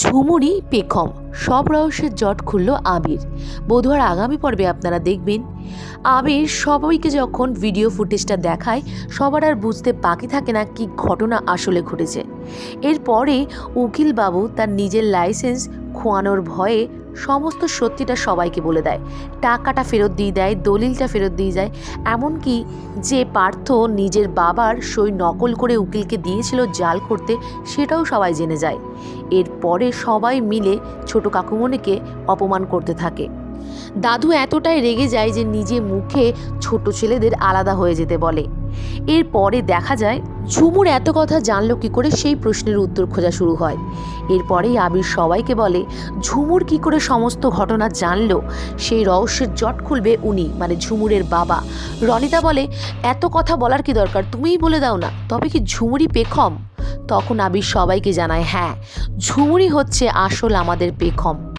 ঝুমুরি, পেখম, সব রহস্যের জট খুলল আবির বধুয়ার আগামী পর্বে আপনারা দেখবেন। আবির সবাইকে যখন ভিডিও ফুটেজটা দেখায়, সবার আর বুঝতে বাকি থাকে না কি ঘটনা আসলে ঘটেছে। এরপরে উকিলবাবু তার নিজের লাইসেন্স খোয়ানোর ভয়ে সমস্ত সত্যিটা সবাইকে বলে দেয়। টাকাটা ফেরত দিয়ে দেয়, দলিলটা ফেরত দিয়ে যায়। এমনকি যে পার্থ নিজের বাবার সই নকল করে উকিলকে দিয়েছিল জাল করতে, সেটাও সবাই জেনে যায়। এরপরে সবাই মিলে ছোট কাকুমণিকে অপমান করতে থাকে। দাদু এতটাই রেগে যায় যে নিজে মুখে ছোট ছেলেদের আলাদা হয়ে যেতে বলে। এরপরে দেখা যায়, ঝুমুর এত কথা জানলো কি করে সেই প্রশ্নের উত্তর খোঁজা শুরু হয়। এরপরেই আবির সবাইকে বলে, ঝুমুর কি করে সমস্ত ঘটনা জানলো, সেই রহস্যের জট খুলবে উনি মানে ঝুমুরের বাবা। রনিতা বলে, এত কথা বলার কি দরকার? তুমিই বলে দাও না, তবে কি ঝুমুরি পেখম? তখন আবির সবাইকে জানায় হ্যাঁ ঝুমুরি হচ্ছে আসল আমাদের পেখম।